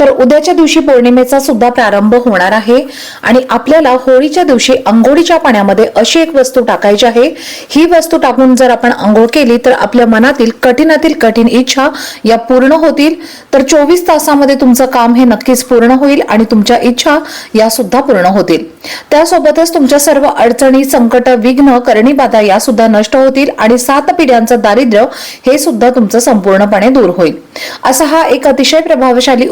तर उद्याच्या दिवशी पौर्णिमेचा सुद्धा प्रारंभ होणार आहे. आणि आपल्याला होळीच्या दिवशी अंघोळीच्या पाण्यामध्ये अशी एक वस्तू टाकायची आहे. ही वस्तू टाकून जर आपण आंघोळ केली तर आपल्या मनातील कठीणातील कठीण इच्छा या पूर्ण होतील. तर चोवीस तासामध्ये तुमचं काम हे नक्कीच पूर्ण होईल आणि तुमच्या इच्छा या सुद्धा पूर्ण होतील. त्यासोबतच तुमच्या सर्व अडचणी संकट विघ्न करणी बाधा या सुद्धा नष्ट होतील आणि सात पिढ्यांचं दारिद्र्य हे सुद्धा तुमचं संपूर्णपणे दूर होईल. असा हा एक अतिशय प्रभावशाली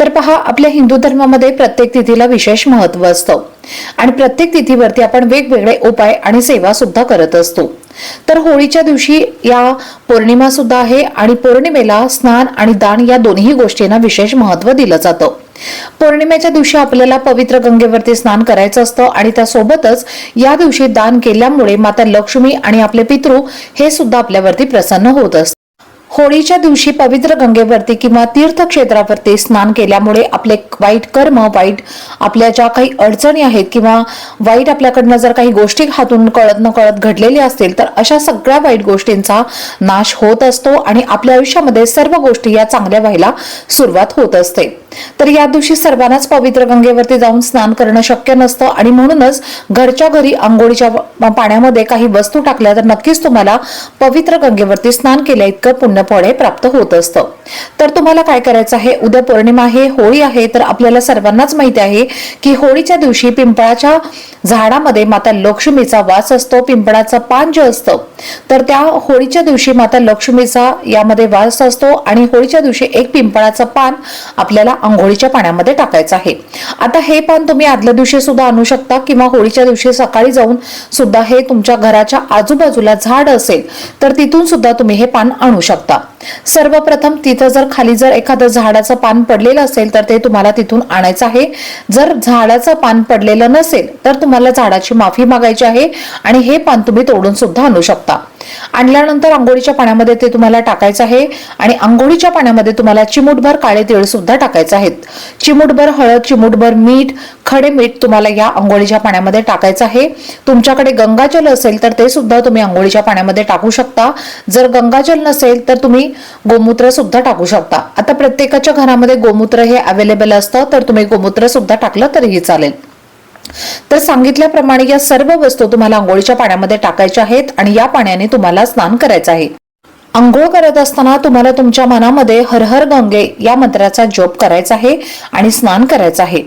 तर पहा आपल्या हिंदू धर्मामध्ये प्रत्येक तिथीला विशेष महत्त्व असतं. आणि प्रत्येक तिथीवरती आपण वेगवेगळे उपाय आणि सेवा सुद्धा करत असतो. तर होळीच्या दिवशी या पौर्णिमा सुद्धा आहे आणि पौर्णिमेला स्नान आणि दान या दोन्ही गोष्टींना विशेष महत्त्व दिलं जातं. पौर्णिमेच्या दिवशी आपल्याला पवित्र गंगेवरती स्नान करायचं असतं आणि त्यासोबतच या दिवशी दान केल्यामुळे माता लक्ष्मी आणि आपले पितृ हे सुद्धा आपल्यावरती प्रसन्न होत असतात. होळीच्या दिवशी पवित्र गंगेवरती किंवा तीर्थक्षेत्रावरती स्नान केल्यामुळे आपले वाईट कर्म वाईट आपल्या ज्या काही अडचणी आहेत किंवा वाईट आपल्याकडनं जर काही गोष्टी हातून कळत न कळत घडलेल्या असतील तर अशा सगळ्या वाईट गोष्टींचा नाश होत असतो आणि आपल्या आयुष्यामध्ये सर्व गोष्टी या चांगल्या व्हायला सुरुवात होत असते. तर या दिवशी सर्वांनाच पवित्र गंगेवरती जाऊन स्नान करणं शक्य नसतं आणि म्हणूनच घरच्या घरी आंघोळीच्या पाण्यामध्ये काही वस्तू टाकल्या तर नक्कीच तुम्हाला पवित्र गंगेवरती स्नान केल्या इतकं पुण्य पुण्यफळे प्राप्त होत असतं. तर तुम्हाला काय करायचं आहे? उद्या पौर्णिमा आहे होळी आहे तर आपल्याला सर्वांनाच माहिती आहे की होळीच्या दिवशी पिंपळाच्या झाडामध्ये माता लक्ष्मीचा वास असतो पिंपळाचं पान जे असतं तर त्या होळीच्या दिवशी माता लक्ष्मीचा यामध्ये वास असतो आणि होळीच्या दिवशी एक पिंपळाचं पान आपल्याला आंघोळीच्या पाण्यामध्ये टाकायचं आहे. आता हे पान तुम्ही आदल्या दिवशी सुद्धा आणू शकता किंवा होळीच्या दिवशी सकाळी जाऊन सुद्धा हे तुमच्या घराच्या आजूबाजूला झाड असेल तर तिथून सुद्धा तुम्ही हे पान आणू शकता. सर्वप्रथम तिथं जर खाली जर एखादं झाडाचं पान पडलेलं असेल तर ते तुम्हाला तिथून आणायचं आहे. जर झाडाचं पान पडलेलं नसेल तर तुम्हाला झाडाची माफी मागायची आहे आणि हे पान तुम्ही तोडून सुद्धा आणू शकता. आणल्यानंतर आंघोळीच्या पाण्यामध्ये ते तुम्हाला टाकायचं आहे आणि आंघोळीच्या पाण्यामध्ये तुम्हाला चिमूटभर काळे तीळ सुद्धा टाकायचे आहेत. चिमूटभर हळद चिमूटभर मीठ खडे मीठ तुम्हाला या आंघोळीच्या पाण्यामध्ये टाकायचं आहे. तुमच्याकडे गंगाजल असेल तर ते सुद्धा तुम्ही आंघोळीच्या पाण्यामध्ये टाकू शकता. जर गंगाजल नसेल तर तुम्ही गोमूत्र सुद्धा टाकू शकता. आता प्रत्येकाच्या घरामध्ये गोमूत्र हे अवेलेबल असतं तर तुम्ही गोमूत्र सुद्धा टाकलं तरीही चालेल. तर सांगितल्याप्रमाणे या सर्व वस्तू तुम्हाला आंघोळीच्या पाण्यामध्ये टाकायच्या आहेत आणि या पाण्याने तुम्हाला स्नान करायचं आहे. आंघोळ करत असताना तुम्हाला तुमच्या मनामध्ये हर हर गंगे या मंत्राचा जप करायचा आहे आणि स्नान करायचं आहे.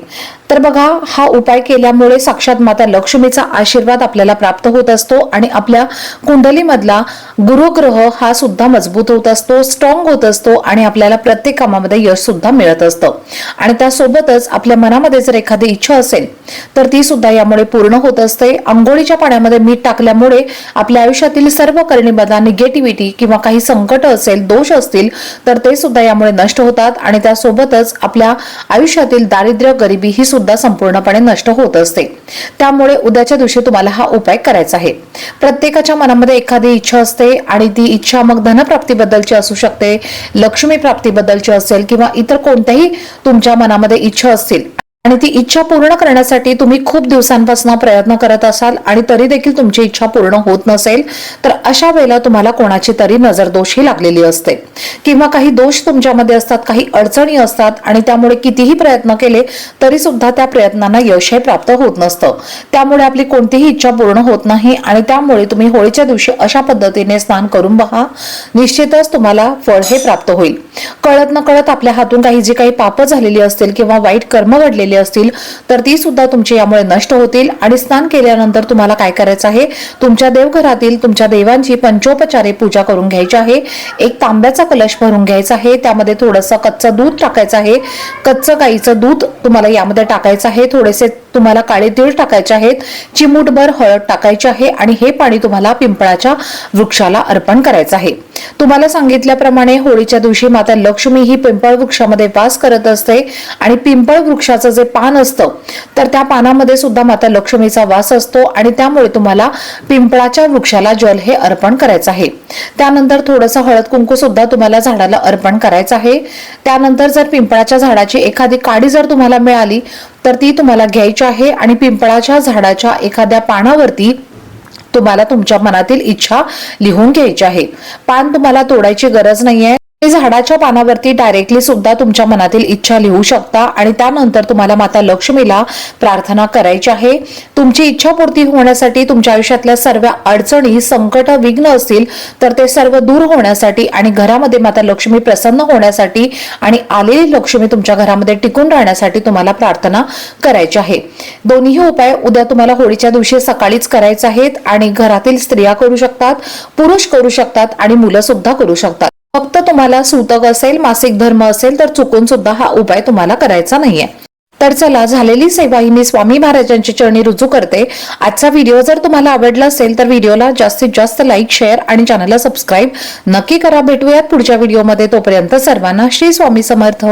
तर बघा हा उपाय केल्यामुळे साक्षात माता लक्ष्मीचा आशीर्वाद आपल्याला प्राप्त होत असतो आणि आपल्या कुंडलीमधला गुरुग्रह हा सुद्धा मजबूत होत असतो स्ट्रॉंग होत असतो आणि आपल्याला प्रत्येक कामामध्ये यश सुद्धा मिळत असतं. आणि त्यासोबतच आपल्या मनामध्ये जर एखादी इच्छा असेल तर ती सुद्धा यामुळे पूर्ण होत असते. आंघोळीच्या पाण्यामध्ये मीठ टाकल्यामुळे आपल्या आयुष्यातील सर्व करणीमधला निगेटिव्हिटी किंवा काही संकट असेल दोष असतील तर ते सुद्धा यामुळे नष्ट होतात आणि त्यासोबतच आपल्या आयुष्यातील दारिद्र्य गरिबी ही सुद्धा संपूर्णपणे नष्ट होत असते. त्यामुळे उद्याच्या दिवशी तुम्हाला हा उपाय करायचा आहे. प्रत्येकाच्या मनामध्ये एखादी इच्छा असते आणि ती इच्छा मग धनप्राप्तीबद्दलची असू शकते लक्ष्मी प्राप्तीबद्दलची असेल किंवा इतर कोणत्याही तुमच्या मनामध्ये इच्छा असतील आणि ती इच्छा पूर्ण करण्यासाठी तुम्ही खूप दिवसांपासून प्रयत्न करत असाल आणि तरी देखील तुमची इच्छा पूर्ण होत नसेल तर अशा वेळेला तुम्हाला कोणाची तरी नजर दोषही लागलेली असते. किंवा काही दोष तुमच्यामध्ये असतात काही अडचणी असतात आणि त्यामुळे कितीही प्रयत्न केले तरी सुद्धा त्या प्रयत्नांना यश हे प्राप्त होत नसतं. त्यामुळे आपली कोणतीही इच्छा पूर्ण होत नाही आणि त्यामुळे तुम्ही होळीच्या दिवशी अशा पद्धतीने स्नान करून पहा निश्चितच तुम्हाला फळ हे प्राप्त होईल. कळत न कळत आपल्या हातून काही जी काही पापं झालेली असतील किंवा वाईट कर्म घडलेली असतील तर ती सुद्धा तुमची यामुळे नष्ट होतील. आणि स्नान केल्यानंतर तुम्हाला काय करायचं आहे? तुमच्या देवघरातील तुमच्या देवांची पंचोपचारे पूजा करून घ्यायची आहे. एक तांब्याचा कलश भरून घ्यायचा आहे. त्यामध्ये थोडंसं कच्चं दूध टाकायचं आहे. कच्चं गाईचं दूध तुम्हाला यामध्ये टाकायचं आहे. थोडेसे तुम्हाला काळे तीळ टाकायचे आहेत. चिमूटभर हळद टाकायची आहे. आणि हे पाणी तुम्हाला पिंपळाच्या वृक्षाला अर्पण करायचं आहे. तुम्हाला सांगितल्याप्रमाणे होळीच्या दिवशी माता लक्ष्मी ही पिंपळ वृक्षामध्ये वास करत असते आणि पिंपळ वृक्षाचं जे पान असतं तर त्या पानामध्ये सुद्धा माता लक्ष्मीचा वास असतो आणि त्यामुळे तुम्हाला पिंपळाच्या वृक्षाला जल हे अर्पण करायचं आहे. त्यानंतर थोडंसं हळद कुंकू सुद्धा तुम्हाला झाडाला अर्पण करायचं आहे. त्यानंतर जर पिंपळाच्या झाडाची एखादी काडी जर तुम्हाला मिळाली तर ती तुम्हाला घ्यायची आहे आणि पिंपळाच्या झाडाच्या एखाद्या पानावरती तुम्हाला तुमच्या मनातील इच्छा लिहून घ्यायची आहे. पान तुम्हाला तोडायची गरज नाहीये. आहे झाडाच्या पानावरती डायरेक्टली सुद्धा तुमच्या मनातील इच्छा लिहू शकता आणि त्यानंतर तुम्हाला माता लक्ष्मीला प्रार्थना करायची आहे. तुमची इच्छा पूर्ती होण्यासाठी तुमच्या आयुष्यातल्या सर्व अडचणी संकट विघ्न असतील तर ते सर्व दूर होण्यासाठी आणि घरामध्ये माता लक्ष्मी प्रसन्न होण्यासाठी आणि आलेली लक्ष्मी तुमच्या घरामध्ये टिकून राहण्यासाठी तुम्हाला प्रार्थना करायची आहे. दोन्ही उपाय उद्या तुम्हाला होळीच्या दिवशी सकाळीच करायचे आहेत आणि घरातील स्त्रिया करू शकतात पुरुष करू शकतात आणि मुलं सुद्धा करू शकतात. फक्त तुम्हाला सूतक असेल मासिक धर्म असेल तर चुकून सुद्धा हा उपाय तुम्हाला करायचा नाहीये. तर चला झालेली सेवा ही मी स्वामी महाराजांची चरणी रुजू करते. आजचा व्हिडिओ जर तुम्हाला आवडला असेल तर व्हिडिओला जास्तीत जास्त लाईक शेअर आणि चॅनलला सबस्क्राईब नक्की करा. भेटूयात पुढच्या व्हिडिओमध्ये. तोपर्यंत सर्वांना श्री स्वामी समर्थ.